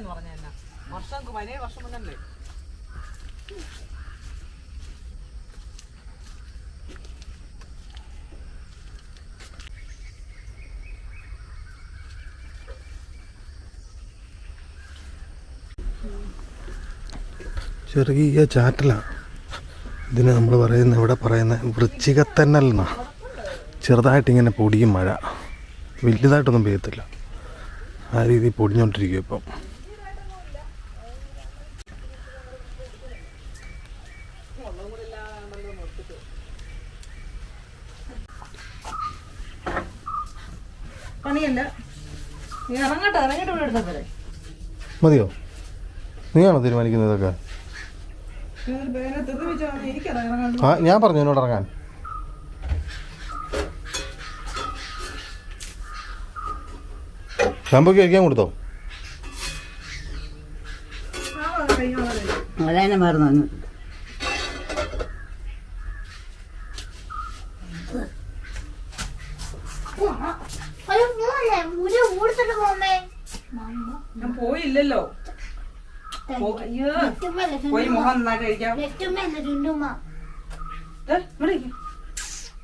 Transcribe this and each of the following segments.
എന്ന് പറഞ്ഞ എന്നാ? വർഷം പതിനേഴ് വർഷം മുന്നല്ലേ? ചെറിയ ചാറ്റലാണ് ഇതിന് നമ്മൾ പറയുന്ന ഇവിടെ പറയുന്ന ചെറുതായിട്ട് ഇങ്ങനെ പൊടിയും മഴ. വലുതായിട്ടൊന്നും പെയ്യത്തില്ല. ആ രീതി പൊടിഞ്ഞോണ്ടിരിക്കും ഇപ്പം. മതിയോ? നീയാണോ തീരുമാനിക്കുന്നത് ഇതൊക്കെ? ആ ഞാൻ പറഞ്ഞു എന്നോട് ഇറങ്ങാൻ. ഷാമ്പൂക്ക് കഴിക്കാൻ കൊടുത്തോ? അതെ മറന്നു അയ്യോ മോനെ മുടി ഊടുത്തിട്ട് പോമേ ഞാൻ പോയില്ലല്ലോ. അയ്യോ. പോയി മുഖം നന്നായിട്ട് കഴിക്കാം.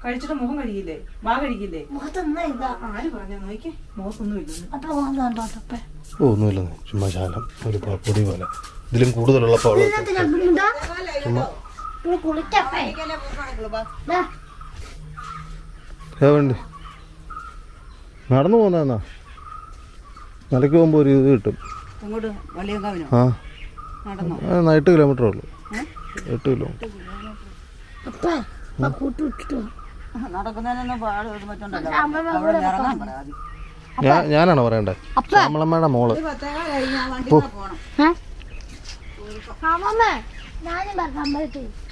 കഴിച്ചിട്ട് മുഖം കഴിക്കില്ലേ വാ കഴിക്കില്ലേ ആര് പറഞ്ഞ? നോക്കി മുഖത്തൊന്നും ഇല്ല അപ്പൊ മുഖം കണ്ടോ അപ്പേ. ഓ ഒന്നുമില്ലെന്ന് ചുമ്മാ ശാലം ഒരു പൊടി പോലെ. ഇതിലും കൂടുതലുള്ള വേണ്ടി? നടന്നു പോകുന്നതെന്നാ മലയ്ക്ക് പോകുമ്പോൾ ഒരു ഇത് കിട്ടും. ആ. എട്ട് കിലോമീറ്റർ ഉള്ളു. എട്ട് കിലോമീറ്റർ. ഞാൻ ഞാനാണോ പറയണ്ടേ? അപ്പ. ശ്യാമളമ്മയുടെ മോൾ? അമ്മമ്മേ ഞാനും പറഞ്ഞു അമ്പലത്തിൽ ഞാൻ പറഞ്ഞേ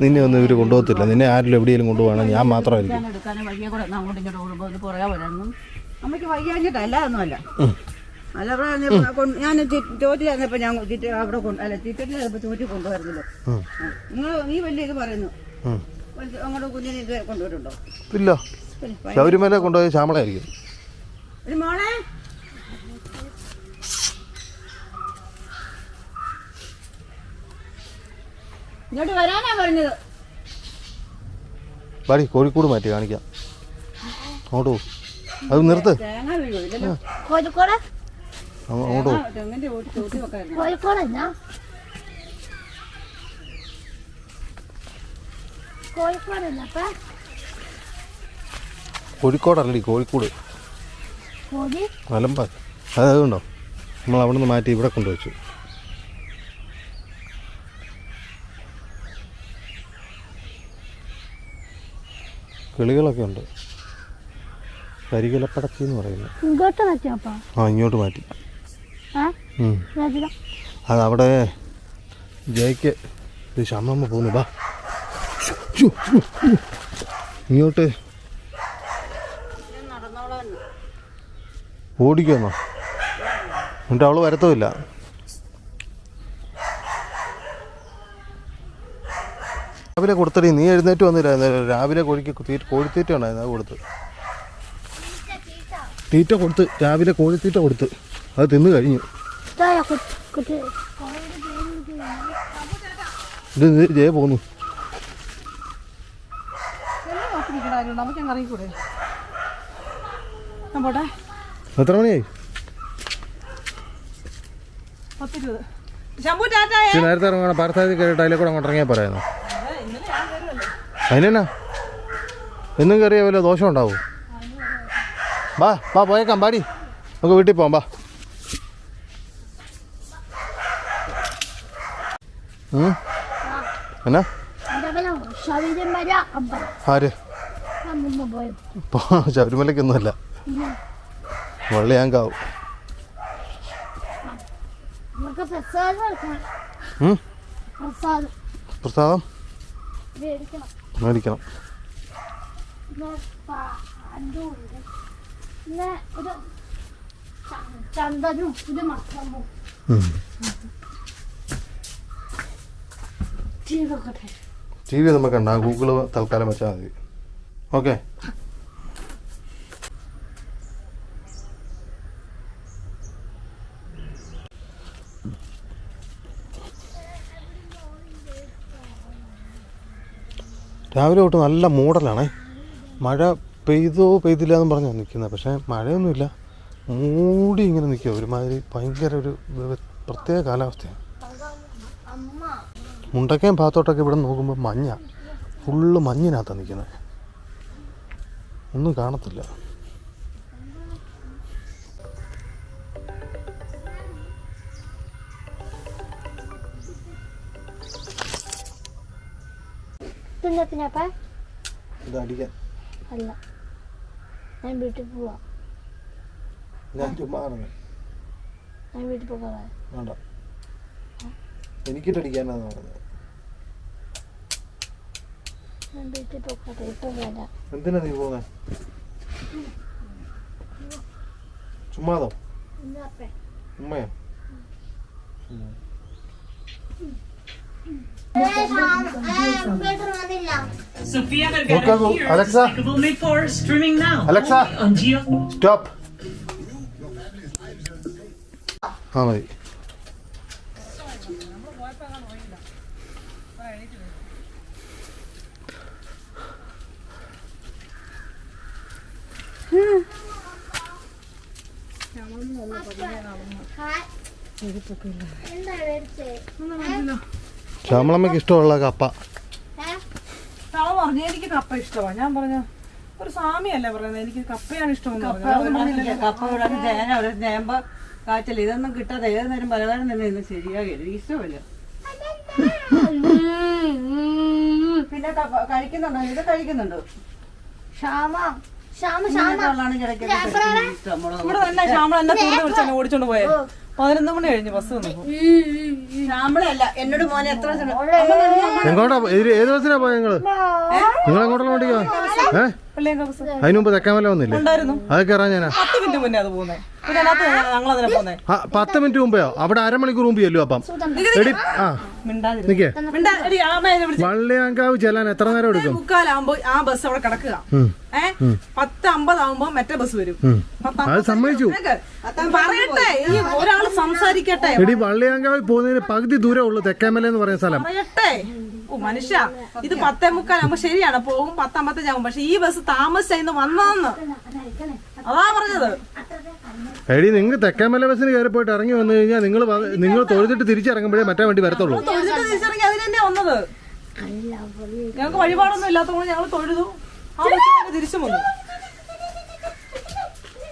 നിന്നെ ഒന്നും ഇവർ കൊണ്ടുപോകത്തില്ല. നിന്നെ ആരിലും എവിടെയെങ്കിലും കൊണ്ടുപോകണം. ഞാൻ മാത്രമായിരിക്കും. എടുക്കാനും വയ്യ കൂടെ. ഒന്ന് അങ്ങോട്ടും ഇങ്ങോട്ടും ഓടുമ്പോൾ ഇത് പുറകെ വരാനും അമ്മയ്ക്ക് വയ്യാഞ്ഞിട്ട് അല്ലാതൊന്നുമല്ല അല്ല ഇവിടെ കൊണ്ട് ഞാൻ ഞാൻ അവിടെ അല്ല ചുറ്റിൽ ചിലപ്പോൾ ചോറ്റി കൊണ്ടുവരുന്നില്ല. നിങ്ങൾ നീ വലിയ ഇത് പറയുന്നു. അങ്ങോട്ട് കുഞ്ഞിനെ ഇത് കൊണ്ടുവരുന്നുണ്ടോ? ഇല്ല. ശബരിമല കൊണ്ടുപോയ ശ്യാമളായിരിക്കും മോളെ? ഇങ്ങോട്ട് വരാനാ പറഞ്ഞത്. പാടി കോഴിക്കോട് മാറ്റി കാണിക്കാം. അങ്ങോട്ട് പോകും അത് നിർത്ത്. തേങ്ങ വീഴോ ഇല്ലല്ലോ. കോഴിക്കോട്? അങ്ങ് അങ്ങോട്ട് പോ. തെങ്ങിന്റെ ഓട്ടി ചോട്ടി വെക്കായിരുന്നു കോഴിക്കോട് എന്നാ? കോഴിക്കോടല്ലടി മലമ്പ അതുണ്ടോ? അതുകൊണ്ടോ നമ്മൾ അവിടെ നിന്ന് മാറ്റി ഇവിടെ കൊണ്ടുവച്ചു. കിളികളൊക്കെ ഉണ്ട്. കരികിലപ്പടച്ചി എന്ന് പറയുന്നത്. ഇങ്ങോട്ട് വെച്ചപ്പാ ആ ഇങ്ങോട്ട് മാറ്റി. അത് അവിടെ ജയിക്ക് ശമ്മമ്മ പോകുന്നു. ബാ. ഇങ്ങോട്ട്. ഓടിക്കുന്നോ എന്നിട്ട് അവൾ വരത്തുമില്ല. രാവിലെ കൊടുത്തടി നീ എഴുന്നേറ്റ് വന്നില്ല. രാവിലെ കോഴിക്ക് തീറ്റ കോഴിത്തീറ്റ ഉണ്ടായിരുന്നു അത് കൊടുത്ത് തീറ്റ കൊടുത്ത് രാവിലെ കോഴിത്തീറ്റ കൊടുത്ത്. അത് തിന്ന് കഴിഞ്ഞു. ഇതായ കുട്ടി കുട്ടി ഇത് ജയ പോന്നു. എത്ര മണിയായി? നേരത്തെ ഇറങ്ങണം പാർത്താതി കയറിയിട്ട് അതിലെ കൂടെ അങ്ങോട്ട് ഇറങ്ങിയാൽ പറയായിരുന്നു അതിനെന്നാ? എന്നും കയറിയ വല്ല ദോഷം ഉണ്ടാവും? വാ വാ പോയേക്കാം പാടി നമുക്ക് വീട്ടിൽ പോകാം വാ. എന്നാ? ആര്? ശബരിമലക്കൊന്നുമല്ല വള്ളിയാങ്കാവ്. പ്രസാദം. മേടിക്കണം. ടി വി നമുക്ക് ഉണ്ടാകും ഗൂഗിൾ തൽക്കാലം വെച്ചാൽ മതി. ഓക്കെ. രാവിലെ തൊട്ട് നല്ല മൂടലാണേ. മഴ പെയ്തോ പെയ്തില്ല എന്ന് പറഞ്ഞാണ് നിൽക്കുന്നത് പക്ഷേ മഴയൊന്നുമില്ല. മൂടി ഇങ്ങനെ നിൽക്കുക ഒരുമാതിരി ഭയങ്കര ഒരു പ്രത്യേക കാലാവസ്ഥയാണ്. മുണ്ടക്കയം ഭാഗത്തോട്ടൊക്കെ ഇവിടെ നോക്കുമ്പോൾ മഞ്ഞ. ഫുള്ള് മഞ്ഞിനകത്താണ് നിൽക്കുന്നത് ഒന്നും കാണത്തില്ല. പിന്നെ പിന്നെ അപ്പ ഇത് അടിക്കാൻ അല്ല. ഞാൻ വീട്ടിൽ പോവാ. ഞാൻ ചുമ്മാ ഇറങ്ങി. ഞാൻ വീട്ടിൽ പോകാതെ. വേണ്ട. എനിക്കിട്ടടിക്കാനാന്ന് പറഞ്ഞത്. ഞാൻ വീട്ടിൽ പോകാതെ. ഇപ്പൊ വേണ്ട എന്തിനാ നീ പോകുന്നത് ചുമ്മാതോ? ഉമ്മയോ? ഉമ്മയോ Sophia Vergara well, here. Alexa. Me 4 streaming now. Alexa. On Geo. stop. ആ മതി എന്താ മേടിച്ചേ ശ്യാമളമ്മയ്ക്ക് ഇഷ്ടമുള്ള കപ്പ. അവൻ പറഞ്ഞു എനിക്ക് കപ്പ ഇഷ്ടമാണ്. ഞാൻ പറഞ്ഞു ഒരു സ്വാമിയല്ലേ പറയുന്നത്? എനിക്ക് കപ്പയാണ് ഇഷ്ടമെന്ന് കപ്പ. തേന ഒരു നേമ്പ കാച്ചൽ ഇതൊന്നും കിട്ടാതെ ഏത് നേരം പലതരം തന്നെ ഇന്ന് ശരിയാകില്ല എനിക്ക് ഇഷ്ടമില്ല. പിന്നെ കഴിക്കുന്നുണ്ടോ? ഇത് കഴിക്കുന്നുണ്ടോ? ശ്യാമ ഓടിച്ചോണ്ട് പോയെ. പതിനൊന്ന് മണി കഴിഞ്ഞ് ബസ് വന്നു. എന്നോട് മോനെ എത്ര എങ്ങോട്ടാ? ഏത് ബസ്സിനാ പോയ നിങ്ങൾ? നിങ്ങൾ എങ്ങോട്ടുള്ള വണ്ടിക്കാ ഏ? അതിന് മുമ്പ് തെക്കാമല വന്നില്ലേ? ഉണ്ടായിരുന്നു. അത് കയറാൻ ഞാനാ. പത്ത് മിനിറ്റ് മുന്നേ അത് പിന്നെ അതിനകത്ത് ഞങ്ങൾ അതിനെ പോന്നേ ആ പത്ത് മിനിറ്റ് മുമ്പെയോ അവിടെ അരമണിക്കൂർ മുമ്പ് ചെല്ലു അപ്പം? എടി ആ. മിണ്ടാതിരി. നിക്കേ. മിണ്ടാ എടി ആമയെ വിളിച്ച്. വള്ളിയാങ്കാവ് ചെല്ലാൻ എത്ര നേരം എടുക്കും? മുക്കാലാവുമ്പോ ആ ബസ് അവിടെ കിടക്കുക. പത്ത് അമ്പതാവുമ്പോ മറ്റേ ബസ് വരും. ഉം. അത് സമ്മതിച്ചു. പറയട്ടെ. ഈ ഒരാൾ സംസാരിക്കട്ടെ. എടി വള്ളിയാങ്കാവിൽ പോകുന്നതിന് പകുതി ദൂരം ഉള്ളു തെക്കേമല എന്ന് പറയുന്ന സ്ഥലം. പറയട്ടെ. ഓ മനുഷ്യ ഇത് പത്തേ മുക്കാലാകുമ്പോ ശരിയാണ്. പോകും പത്തമ്പത്തഞ്ചാകും പക്ഷെ ഈ ബസ് താമസിച്ചു വന്നതെന്ന്. അതാ പറഞ്ഞത്. എടി നിങ്ങൾ തെക്കേമല ബസ്സിന് കയറി പോയിട്ട് ഇറങ്ങി വന്നു കഴിഞ്ഞാൽ നിങ്ങൾ നിങ്ങൾ തൊഴുതിട്ട് തിരിച്ചിറങ്ങുമ്പോഴേ മറ്റേ വണ്ടി വരത്തുള്ളൂ. തൊഴുതിട്ട് തിരിച്ചിറങ്ങി അതിന് തന്നെ വന്നത്. ഞങ്ങൾക്ക് വഴിപാടൊന്നും ഇല്ലാത്തതുകൊണ്ട് ഞങ്ങൾ തൊഴുതു. ആ തിരിച്ചു വന്നു അവിടെ കാലാരന്നെ അടി എന്താ മേടിച്ചേ അവളെയോ ഏ അമ്മ എന്താ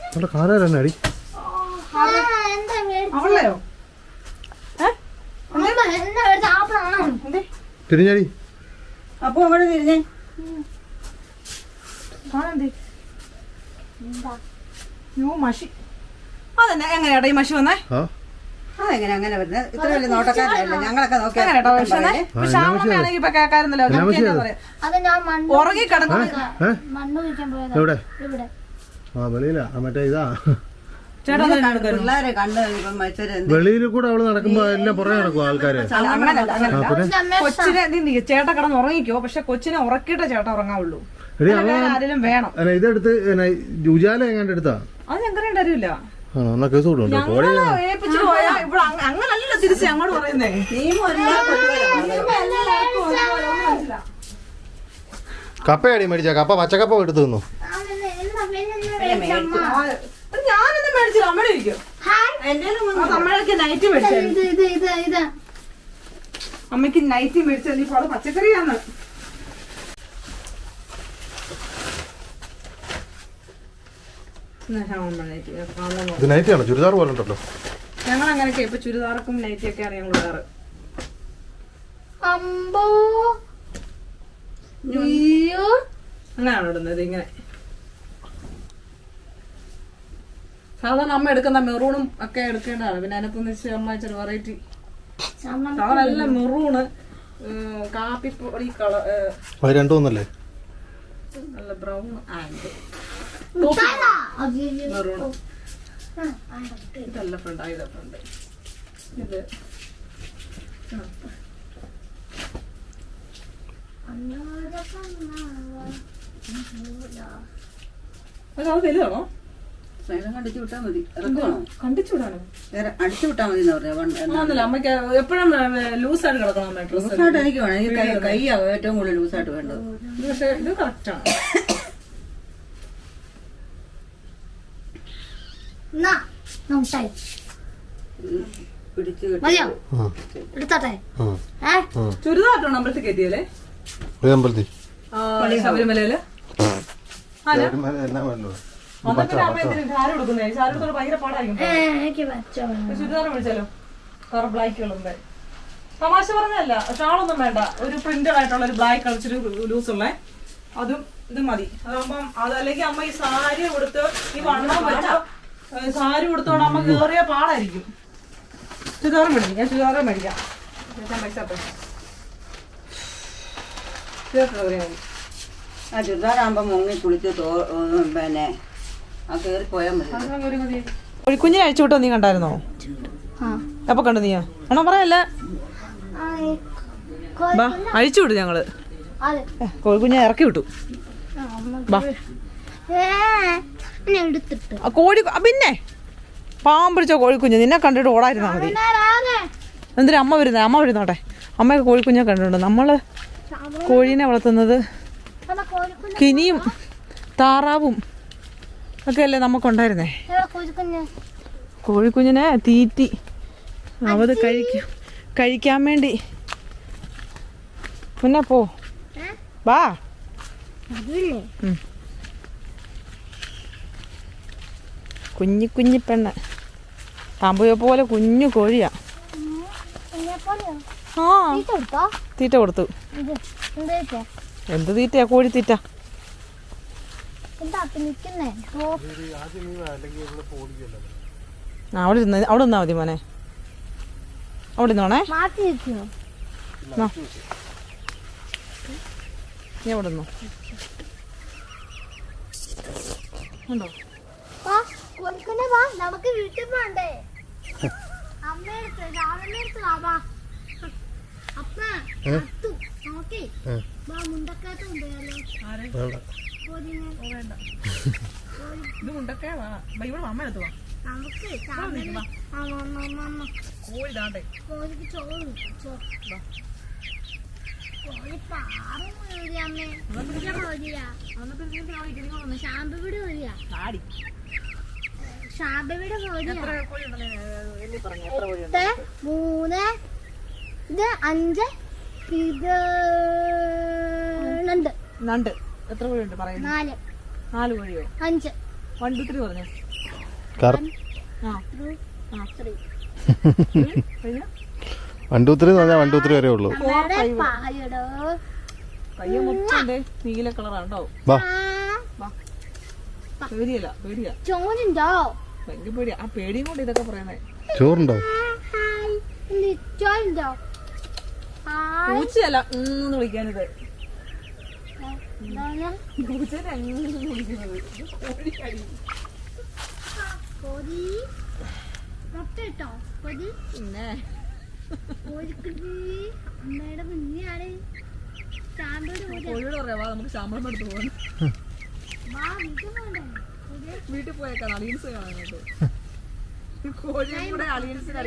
മേടിച്ച ആപ്പിളാണോ എന്തേ? തിരിഞ്ഞടി. അപ്പൊ അവിടെ തിരിഞ്ഞേ. മഷി. അതെന്നെ എങ്ങനെയാടാ ഈ മഷി വന്നേ? ആ. അതെങ്ങനെ അങ്ങനെ വരുന്നത് ഇത്ര വലിയ നോട്ടക്കാരല്ല ഞങ്ങളൊക്കെ ഉറങ്ങി ആ വെളിയിലാ. മറ്റേ ഇതാ. ചേട്ടാ വെളിയിൽ കൂടെ അവൾ നടക്കുമ്പോ എല്ലാം പുറകെ നടക്കും ആൾക്കാര്? കൊച്ചിനെ ചേട്ടൻ കിടന്ന് ഉറങ്ങിക്കോ. പക്ഷെ കൊച്ചിനെ ഉറക്കിയിട്ടേ ചേട്ട ഉറങ്ങാവുള്ളൂ. ഇതെടുത്ത് ഉജാല എങ്ങാണ്ട് എടുത്താ? അത് ഞങ്ങൾക്ക് എന്നാ കേസ് അങ്ങനല്ല തിരിച്ച് പറയുന്നേ. ഒരുപോലെ കപ്പയടി മേടിച്ച. കപ്പ പച്ചക്കപ്പ എടുത്തു തിന്നു എന്താ പിന്നെ എന്താ ആ, അത് ഞാനൊന്നും മേടിച്ചില്ല അമ്മയുടെ ഇരിക്കും നൈറ്റ് മേടിച്ചു ഇത് ഇത് ഇത് ഇത്. അമ്മയ്ക്ക് നൈറ്റ് മേടിച്ചത് ഇപ്പൊ അത് പച്ചക്കറിയാണ്. ഇത് നൈറ്റ് ആണ്. ചുരിദാർ പോലെ ഉണ്ടല്ലോ. ഞങ്ങൾ അങ്ങനെയൊക്കെ ഇപ്പൊ ചുരിദാർക്കും നൈറ്റി ഒക്കെ അറിയാൻ അയ്യോ. അങ്ങനെയാണ് ഇടുന്നത് ഇങ്ങനെ? സാധാരണ അമ്മ എടുക്കുന്ന മെറൂണും ഒക്കെ എടുക്കേണ്ടതാണ്. പിന്നെ അതിനകത്തുനിന്ന് വെച്ച് അമ്മ ഇച്ചിരി വെറൈറ്റി സാധാരണ എല്ലാം മെറൂണ് കാപ്പിപ്പൊടി കളർ രണ്ടുമൊന്നല്ലേ നല്ല ബ്രൗൺ ആൻഡ് മെറൂൺ ഇതല്ല ഫ്രണ്ട് ഇതാ ഫ്രണ്ട് ഇത്. അത് അത് വലുതാണോ? സൈലം കണ്ടിച്ച് വിട്ടാൽ മതി. അടിച്ചു വിട്ടാൽ മതി എന്ന് അമ്മയ്ക്ക് എപ്പോഴും ലൂസായിട്ട് കിടക്കണം ലൂസായിട്ട് എനിക്ക് വേണം. ഈ കൈ ഏറ്റവും കൂടുതൽ ലൂസായിട്ട് വേണ്ടത്. ഇത് പക്ഷേ ഇത് കറക്റ്റാണ്. ചുരിദാറിട്ടാണ് അമ്പലത്തിൽ കയറ്റിയല്ലേ? ശബരിമലയിൽ? ശബരിമല എല്ലാം വേണ്ടോ കളർ തമാശ പറഞ്ഞല്ല ഷാളൊന്നും വേണ്ട. ഒരു പ്രിന്റഡ് ആയിട്ടുള്ള ഒരു ബ്ലാക്ക് കളിച്ചൊരു ലൂസ് ഉള്ളേ. അതും ഇത് മതി. അതാകുമ്പം അതല്ലെങ്കിൽ അമ്മ ഈ സാരി കൊടുത്ത് ഈ വണ്ണം വെച്ച സാരി കൊടുത്തോണ്ട് അമ്മ കേറിയ പാടായിരിക്കും. ചുരിദാറും മേടിക്കും ഞാൻ ചുരിദാറും മേടിക്കാം. പൈസ ചുരിദാറാകുമ്പോ മുങ്ങി കുളിച്ച് തോ പിന്നെ കോഴിക്കുഞ്ഞിനെ അഴിച്ചു വിട്ടോ നീ കണ്ടായിരുന്നോ? ആ. അപ്പൊ കണ്ടു നീയാ. ആണോ പറയല്ല? ബാ അഴിച്ചു വിട്ടു ഞങ്ങൾ. അതെ. കോഴിക്കുഞ്ഞെ ഇറക്കി വിട്ടു. ബാ. കോഴി പിന്നെ. പാവം പിടിച്ച കോഴിക്കുഞ്ഞ്. നിന്നെ കണ്ടിട്ട് ഓടായിരുന്നാ മതി. എന്തിനാ അമ്മ വരുന്നേ അമ്മ വരുന്നോട്ടെ. അമ്മയൊക്കെ കോഴിക്കുഞ്ഞെ കണ്ടിട്ടുണ്ട്. നമ്മൾ കോഴീനെ വളർത്തുന്നത് കിനിയും താറാവും. ഒക്കെ അല്ലേ നമുക്കുണ്ടായിരുന്നേ കോഴിക്കുഞ്ഞിനെ തീറ്റി. അവത് കഴിക്കും കഴിക്കാൻ വേണ്ടി. പിന്നെ പോ? വാ. കുഞ്ഞി കുഞ്ഞി പെണ്ണ്. പാമ്പുയെ പോലെ കുഞ്ഞു കോഴിയാ. ആ. തീറ്റ കൊടുത്തോ? എന്ത് തീറ്റയാ? കോഴി തീറ്റ എന്താ അപ്പൊ നിക്കുന്നേ ഓ ആ അവിടെ ഇരുന്ന് അവിടെ നിന്നാ മതി മോനെ. അവിടെ നിന്നോണേ നാ. അവിടെ നിന്നോ. ഉണ്ടോ? നമുക്ക് വീട്ടിൽ പോണ്ടേ? അമ്മയെടുത്ത് രാവിലെടുത്ത് വാ അപ്പ മുണ്ടക്കാത്ത ഇത് മുണ്ടൊക്കെ വാ. ബാ, ഇവിടെ അമ്മ എടുത്തു വാ. നമുക്ക് രാവിലെ അമ്മ അമ്മ അമ്മ അമ്മ കോഴി താണ്ടേ കോഴിക്ക് ചോറ് ചോ. കോഴി പാറും കോഴിയാ അമ്മേ. ഇവിടെ കോഴിയാ. ശാമ്പവിടെ കോഴിയാ. ആടി ശാമ്പവിടെ കോഴിയാ. എത്ര കോഴി ഉണ്ടെന്ന് എണ്ണി പറഞ്ഞു. എത്ര കോഴി എട്ട് മൂന്ന് ഇത് അഞ്ച് ഇത് നണ്ട് നണ്ട് എത്ര കോഴിയുണ്ട് പറയുന്നത്? പറയുന്നു നാല്. നാല് കോഴിയോ? അഞ്ച്. വൺ ടു ത്രീ പറഞ്ഞു. ആ. ടു ത്രീ കഴിഞ്ഞ? വൺ ടു ത്രീ എന്ന് പറഞ്ഞാൽ വൺ ടു ത്രീ വരെ ഉള്ളൂ. കയ്യ മൊത്തം നീല കളറാണ്ടോ വാ. പേടിയല്ല പേടിയാ. ചോറുണ്ടോ? ഭയങ്കര പേടിയാ. ആ പേടിയും കൊണ്ട് ഇതൊക്കെ പറയണേ. ചോറുണ്ടോ? ചോറുണ്ടോ? പൂച്ചയല്ല. വിളിക്കാനിത്. കൊതി മുട്ട ഇട്ടോ കൊതി പിന്നെ. അമ്മയുടെ മുന്നെയാണ് കോഴിയോട് പറയാ വാ നമുക്ക് ശമ്പളം എടുത്ത് പോകാൻ വാ വീട്ടിൽ പോയേക്കാണ്. അളിയൻസ് കാണാനായിട്ട്. കോഴിയും കൂടെ അളിയൻസിന്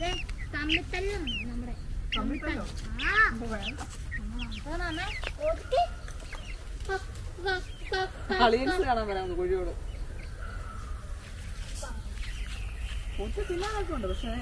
ദേ തമ്മിത്തല്ലും? നമ്മുടെ അളിയൻസ് കാണാൻ വരാം കോഴിയോട്. തിന്നാനൊക്കെ ഉണ്ട് പക്ഷേ